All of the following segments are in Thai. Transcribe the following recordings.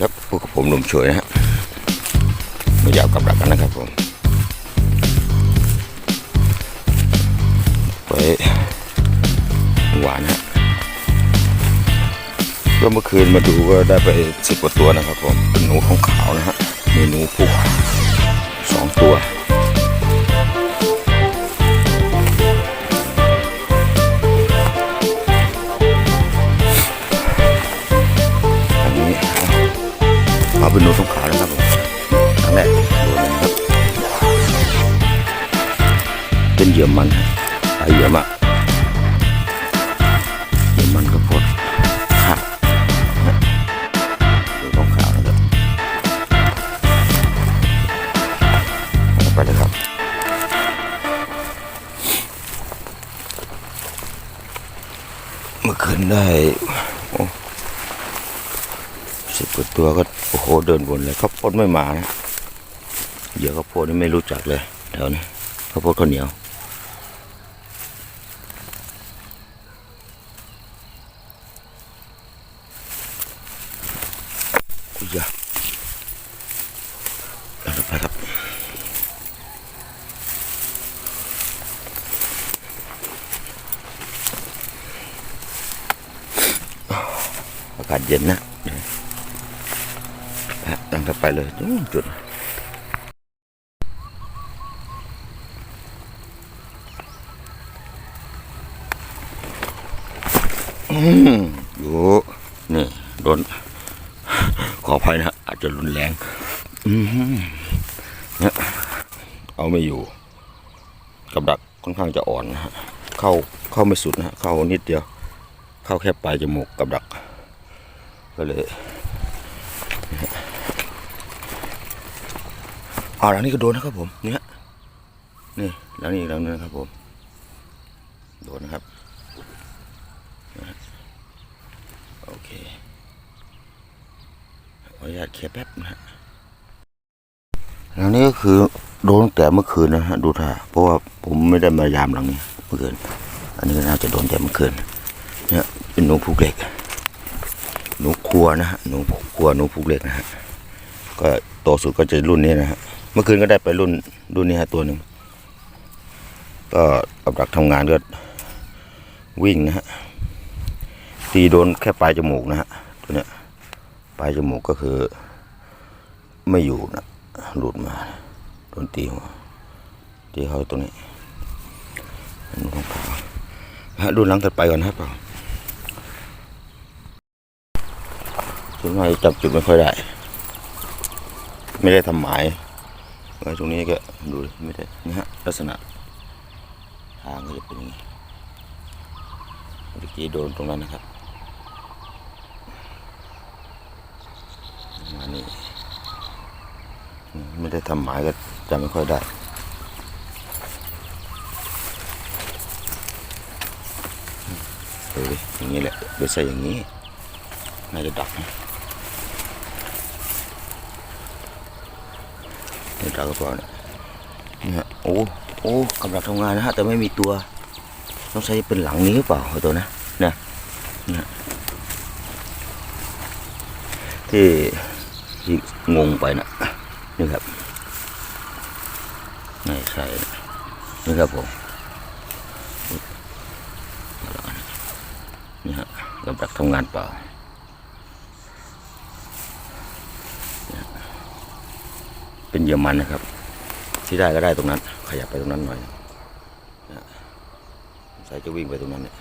ครับพวกบผมหนุ่มช่วยนะฮะไม่อยาวกับดักกันนะครับผมไปหวานฮะก็เมื่อคืนมาดูก็ได้ไปสิบกว่าตัวนะครับผมเป็นหนูของขาวนะฮะมีหนูผูกสองตัว เอาเป็นหนูทองขาวนะครับผมครั้งแรกโดนนะครับ เป็นเหยื่อมันฮะหลาเหยื่อมากเหยื่อมันก็พดขาดหนูทองขาวนะครับเอาไปเลยครับเมื่อคืนได้สิบกว่าตัวก็ โอ้โหเดินวนเลยข้าวโพดไม่มานะเหยื่อข้าวโพดนี่ไม่รู้จักเลยแถวนี้ข้าวโพดข้าวเหนียวอุ้ยยาเอาไปครับอากาศเย็นนะ ตั้งแต่ไปเลยจุดจุดอืมอยู่นี่โดนขออภัยนะ อาจจะรุนแรงเนี่ยเอาไม่อยู่ กับดักค่อนข้างจะอ่อนนะฮะเข้าเข้าไม่สุดนะฮะเข้านิดเดียว เข้าแค่ปลายจมูกกับดัก ก็เลย อ๋อหลังนี้ก็โดนนะครับผมเนี่ยนี่หลังนี้อีกหลังนึงนะครับผม โดนนะครับโอเคขออนุญาตเคลียร์แป๊บนะฮะหลังนี้ก็คือโดนตั้งแต่เมื่อคืนนะฮะดูท่าเพราะว่าผมไม่ได้มายามหลังนี้เมื่อคืนอันนี้ก็น่าจะโดนแต่เมื่อคืนเนี่ยเป็นหนูผูกเหล็กหนูครัวนะฮะหนูครัวหนูผูกเหล็กนะฮะก็โตสุดก็จะรุ่นนี้นะฮะ เมื่อคืนก็ได้ไปรุ่นรุ่นนี้ฮะตัวหนึ่งก็กับดักทำงานก็วิ่งนะฮะตีโดนแค่ปลายจมูกนะฮะตัวเนี้ยปลายจมูกก็คือ ไม่อยู่นะหลุดมาโดนตีหัวตีเข้าตรงนี้อันนู้นของขาวฮะรุ่นหลังถัดไปก่อนนะเปล่าส่วนมากจะจับจุดไม่ค่อยได้ ไม่ได้ทำหมาย ตรงนี้ก็ดูไม่ได้นี่ฮะลักษณะทางก็จะเป็นอย่างนี้เมื่อกี้โดนตรงนั้นนะครับมานี่ไม่ได้ทำหมายก็จำไม่ค่อยได้ดูดิอย่างนี้แหละเดี๋ยวใส่อย่างนี้ น่าจะดักนะ นี่ตากระเป๋าเนี่ยนี่ฮะโอ้โอ้กำลังทำงานนะฮะแต่ไม่มีตัวต้องใช้เป็นหลังนี้หรือเปล่าตัวนะนี่นี่ยที่ที่งงไปนะนี่ครับไม่ใช่นะนี่ครับผมนี่ฮะกำลังทำงานเปล่า เป็นเหยื่อมันนะครับ ที่ได้ก็ได้ตรงนั้น ขยับไปตรงนั้นหน่อยนะสายจะวิ่งไปตรงนั้นเนี่ย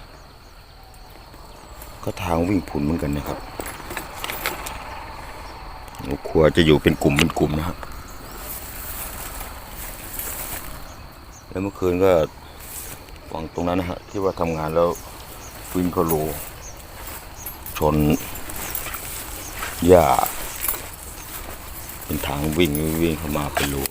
ก็ทางวิ่งผุนเหมือนกันนะครับนกครัวจะอยู่เป็นกลุ่มเป็นกลุ่มนะครับแล้วเมื่อคืนก็ฝั่งตรงนั้นนะฮะที่ว่าทำงานแล้ววิ่งเขาโลชนหญ้า เป็นทางวิ่งวิ่งเข้ามาเป็นรู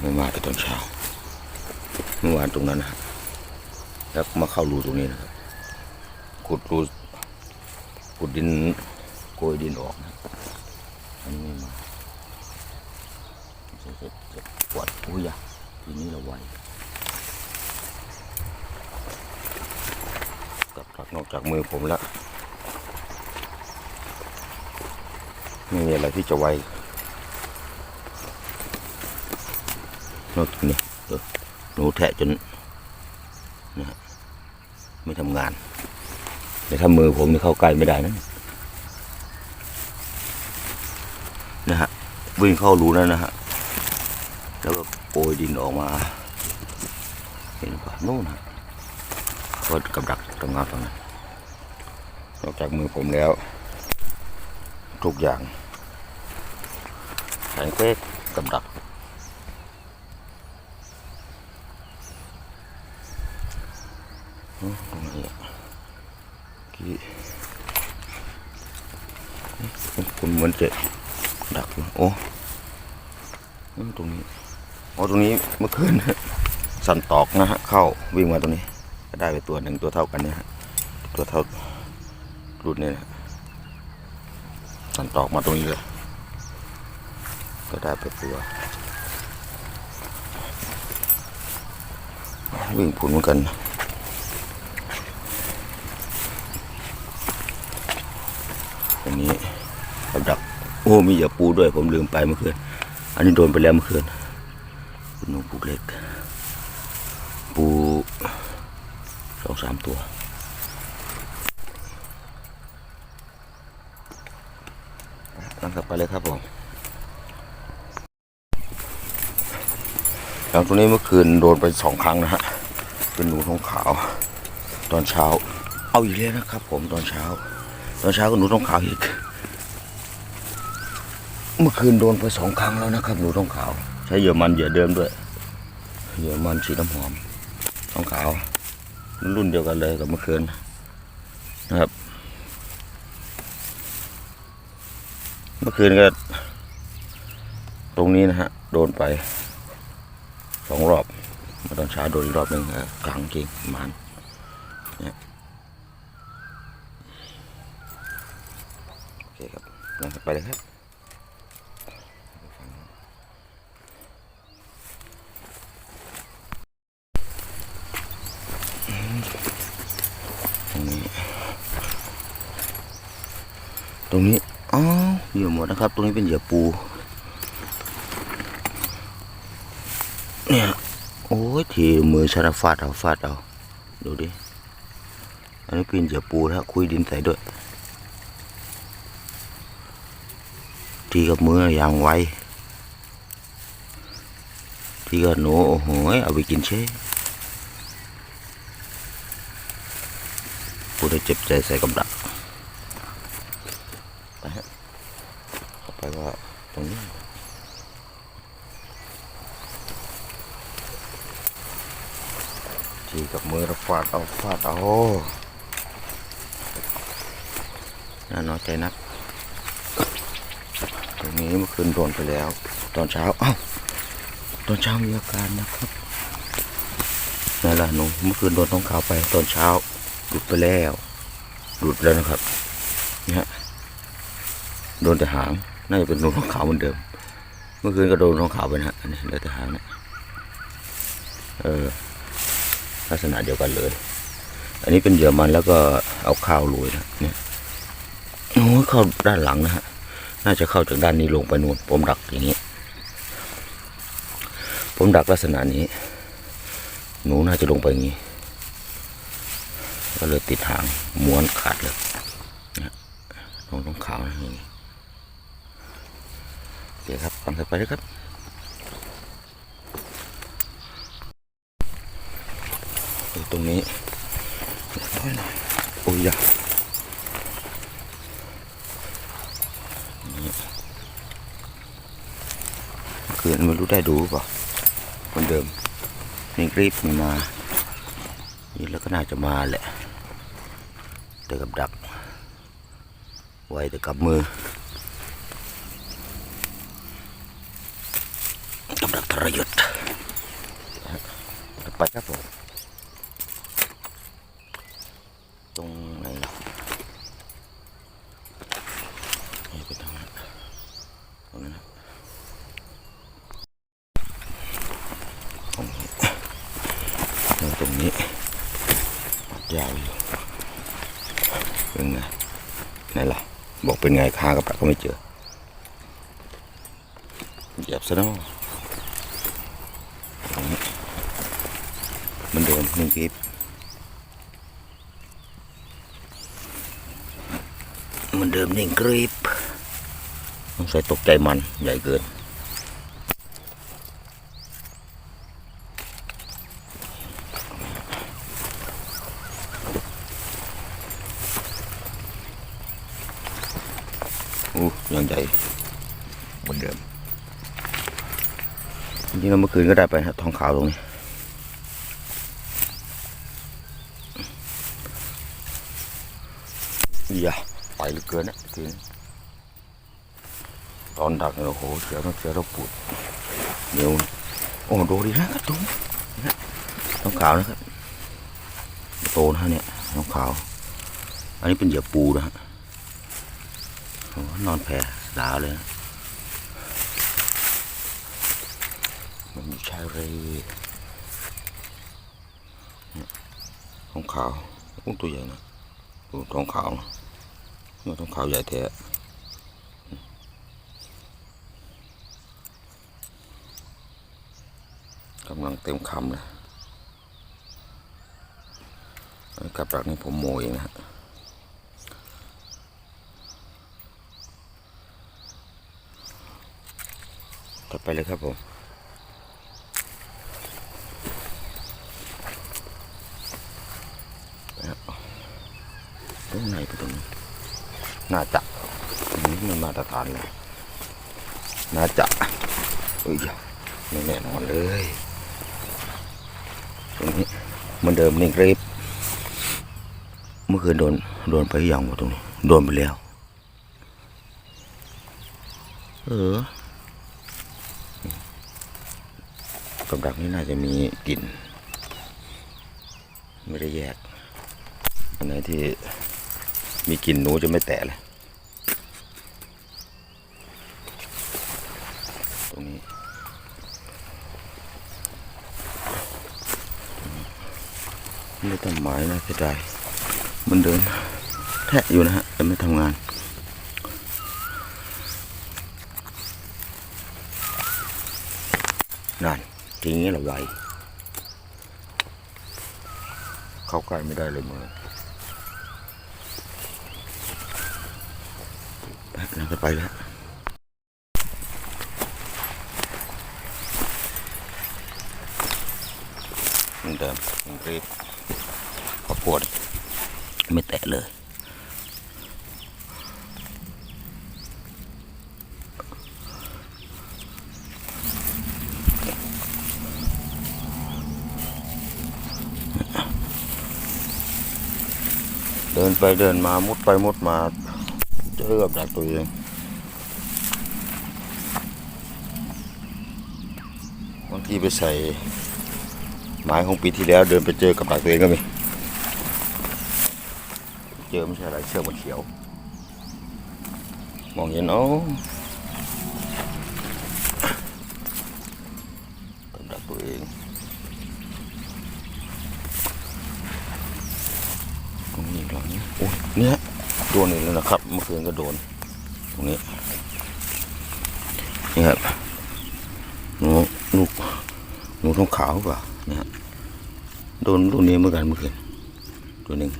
ไม่มาแต่ตอนเช้าเมื่อวานตรงนั้นนะแล้วมาเข้ารูตรงนี้นะครับขุดรูขุดดินโกยดินออกนะอันนี้ไม่มาจะจะจปวดอุ้ยทีนี้เราไหว นอกจากมือผมแล้วไม่มีอะไรที่จะไวนอกจากนี้เออหนูแทะจนนะฮะไม่ทำงานแต่ถ้ามือผมนี่เข้าใกล้ไม่ได้นะนะฮะวิ่งเข้ารูนั่นนะฮะแล้วก็โปรยดินออกมาเห็นป่ะนู่นฮะ ก็กับดักตรงงานตรงนั้นนอกจากมือผมแล้ว ทุกอย่างแข็งเป๊กกับดัก ตรงนี้อะกี่คุณเหมือนจะดักโอ้ตรงนี้ อ๋อ ตรงนี้เมื่อคืน สันตอกนะฮะ เข้าวิ่งมาตรงนี้ ก็ได้ไปตัวหนึ่งตัวเท่ากันเนี่ยฮะตัวเท่ารุ่นนี้นะสันตอกมาตรงนี้เลย ก็ได้ไปตัววิ่งผุนเหมือนกันอันนี้กับดัก โอ้มีเหยื่อปูด้วยผมลืมไปเมื่อคืนอันนี้โดนไปแล้วเมื่อคืนคุณนุ่งปูเล็ก ปู สามตัวนั่งกลับไปเลยครับผมแล้วตัวนี้เมื่อคืนโดนไปสองครั้งนะฮะ เป็นหนูทองขาว ตอนเช้า เอาอีกแล้วนะครับผมตอนเช้า ตอนเช้าก็หนูทองขาวอีก เมื่อคืนโดนไปสองครั้งแล้วนะครับ หนูทองขาว ใช้เหยื่อมันเหยื่อเดิมด้วย เหยื่อมันสีน้ำหอมทองขาว รุ่นเดียวกันเลยกับเมื่อคืนนะครับ เมื่อคืนก็ ตรงนี้นะฮะ โดนไปสองรอบมื่อตอนเช้าโดนอีกรอบหนึ่งกลางจริงมันเนี่ยโอเคครับไปเลยครับ ตรงนี้ ต รงนี้อ๋อเหยื่อหมดนะครับ ตรงนี้เป็นเหยื่อปู เนี่ย โอ้ยทีมือชนะฟาดเอาฟาดเอา ดูดิ อันนี้เป็นเหยื่อปูแล้วคุยดินใส่ด้วยทีกับมืออย่างไวทีกับหนูโอ้โหเอาไปกินเช่พูดได้เจ็บใจใส่กับดักไปฮะเข้าไปว่าตรงนี้ ทีกับมือเราฟาดเอาฟาดเอาน่าน้อยใจนักตรงนี้เมื่อคืนโดนไปแล้ว ตอนเช้าเอ้าตอนเช้ามีอาการนะครับนั่นแหละหนูเมื่อคืนโดนท้องขาวไป ตอนเช้าหลุดไปแล้วหลุดแล้วนะครับเนี่ยฮะโดนแต่หางน่าจะเป็นหนูท้องขาวเหมือนเดิม เมื่อคืนก็โดนท้องขาวไปนะฮะอันนี้เหลือแต่หางเนะเออ ลักษณะเดียวกันเลย อันนี้เป็นเหยื่อมันแล้วก็เอาข้าวโรยนะเนี่ยโอ้ยเข้าด้านหลังนะฮะน่าจะเข้าจากด้านนี้ลงไปนู่นผมดักอย่างนี้ ผมดักลักษณะนี้ หนูน่าจะลงไปอย่างนี้ ก็เลยติดหางม้วนขาดเลยนี่ยลงตรงขาวนะอย่างนี้โอเคครับฟังไปเลยครับ ตรงนี้น้อยหน่อยโอ้ยอะคือคืนไม่รู้ได้ดูหรือเปล่าเหมือนเดิมนี่กรีบมันมานี่แล้วก็น่าจะมาแหละแต่กับดัก ไว้แต่กับมือกับดักทรยศไปครับผม ตรงไหนนี่เป็นทางนั้นตรงนั้นนะตรงนี้แล้วตรงนี้ยาวอยู่เป็นไงไหนล่ะ บอกเป็นไงค้ากับปลาก็ไม่เจอเหยียบซะเนาะตรงนี้มันเดิมหนึ่งคลิ เหมันเดิมนึ่งคลิปต้องใส่ตกใจมันใหญ่เกินอู้ยังใหญ่เหมือนเดิมจริงๆแล้วเมื่อคืนก็ได้ไปฮะทองขาวตรงนี้อย่า ไปเหลือเกินนะจริงตอนดักเนี่ยโอ้โหเสียต้องเสียวต้องปวดเหนียวโอ้ดูดีนะครับตุ้งนะทองขาวนะครับโตนะเนี่ยทองขาว อันนี้เป็นเหยื่อปูนะฮะโอ้นอนแผ่ดาวเลยนะมันอยู่ชายเรเนี่ยทองขาวอุ้งตัวใหญ่นะดูทองขาวนะ เนี่ยทองขาวใหญ่แท้กำลังเต็มคำเลยกับดักนี่ผมโมเองนะฮะต่อไปเลยครับผมตรงไหนไปตรงนี้ น่าจะนี้มันมาตรฐานเลย น่าจะเอ้ยไม่แน่นอนเลย ตรงนี้เหมันเดิมนี่ครับเมื่อคืนโดนโดนไปยังวะตรงนี้ โดนไปแล้ว เออกับดักนี่น่าจะมีกลิ่น ไม่ได้แยกอันไหนที่ มีกลิ่นหนูจะไม่แตะเลยตรงนี้ไม่ต้นไม้นะเสียดายมันเดินแทะอยู่นะฮะแต่ไม่ทำงานนั่นจริงนี้เราไวเข้าใกล้ไม่ได้เลยมือไป น่าจะไปแล้วเหมือนเดิมยังรีบขอปวดไม่แตะเลยเดินไปเดินมามุดไปมุดมา เจอกับดักตัวเองบางทีไปใส่ไม้ของปีที่แล้วเดินไปเจอกับดักตัวเองก็มีเจอไม่ใช่อะไรเชือกมันเขียว มองเห็นเอากับดักตัวเอง ตรงนี้หลังนี้โอ้ยเนี่ย โดนอีกแล้วนะครับ เมื่อคืนก็โดน ตรงนี้ นี่ครับหนูลูกหนูทองขาวเปล่านี่ฮะโดนตัวนี้เหมือนกันเมื่อคืนตัวหนึ่ง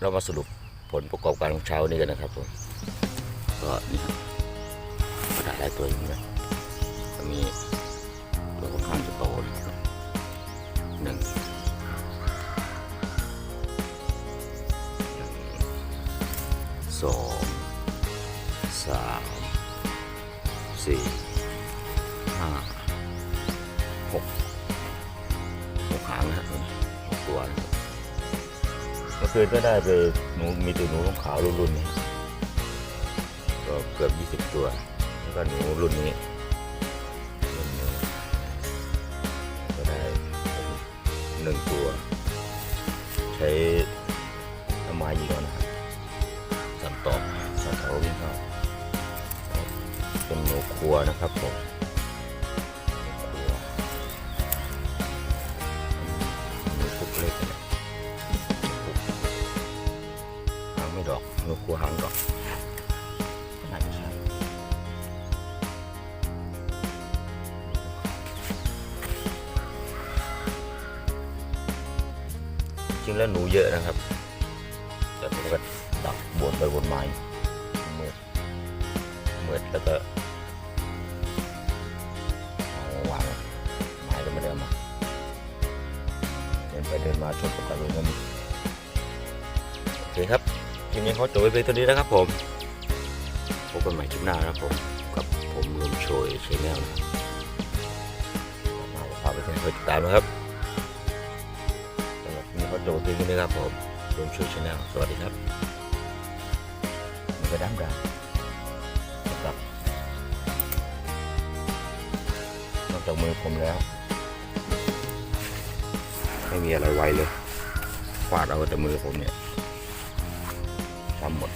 เรามาสรุปผลประกอบการของเช้านี้กันนะครับผมก็นี่ครับก็ได้หลายตัวอยู่นะมี สองสามสี่ห้าหกหกหางนะหกตัวนะครับเมื่อคืนก็ได้ไปหนูมีตัวหนูขาวรุ่นรุ่นนี้ก็เกือบยี่สิบตัว แล้วก็หนูรุ่นนี้รุ่นนี้ก็ได้หนึ่งตัว ใช้ เป็นหนูครัวนะครับผม มืดแล้วก็วางไม้ก็ไม่ได้เอามาเดินไปเดินมาชนกับตะลุยมันโอเคครับคลิปนี้เขาจบไปเพียงเท่านี้นะครับผมพบกันใหม่คลิปหน้านะครับผมกับผมลุงโชยชแนลนะมาพาไปเพื่อนๆติดตามนะครับสำหรับคลิปนี้เขาจบไปเพียงเท่านี้ครับผมลุงโชยชแนลสวัสดีครับมันก็ดำดำ นะครับ นอกจากมือผมแล้ว ไม่มีอะไรไวเลยฟาดเอาแต่มือผมเนี่ยทำหมด